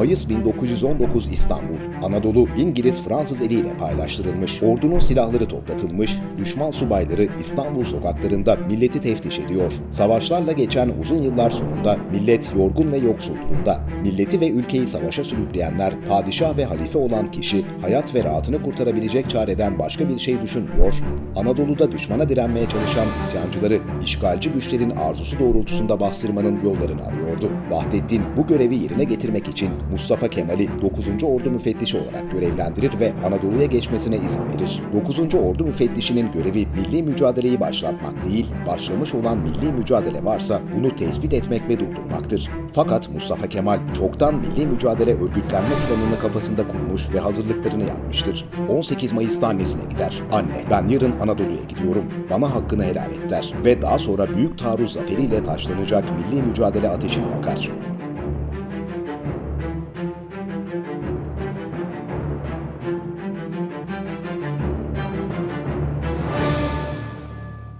Mayıs 1919 İstanbul. Anadolu İngiliz-Fransız eliyle paylaştırılmış. Ordunun silahları toplatılmış. Düşman subayları İstanbul sokaklarında milleti teftiş ediyor. Savaşlarla geçen uzun yıllar sonunda millet yorgun ve yoksul durumda. Milleti ve ülkeyi savaşa sürükleyenler padişah ve halife olan kişi hayat ve rahatını kurtarabilecek çareden başka bir şey düşünmüyor. Anadolu'da düşmana direnmeye çalışan isyancıları işgalci güçlerin arzusu doğrultusunda bastırmanın yollarını arıyordu. Vahdettin bu görevi yerine getirmek için Mustafa Kemal'i 9. Ordu Müfettişi olarak görevlendirir ve Anadolu'ya geçmesine izin verir. 9. Ordu Müfettişinin görevi milli mücadeleyi başlatmak değil, başlamış olan milli mücadele varsa bunu tespit etmek ve durdurmaktır. Fakat Mustafa Kemal çoktan milli mücadele örgütlenme planını kafasında kurmuş ve hazırlıklarını yapmıştır. 18 Mayıs'ta annesine gider. Anne, ben yarın Anadolu'ya gidiyorum. Bana hakkını helal et der. Ve daha sonra büyük taarruz zaferiyle taşlanacak milli mücadele ateşini yakar.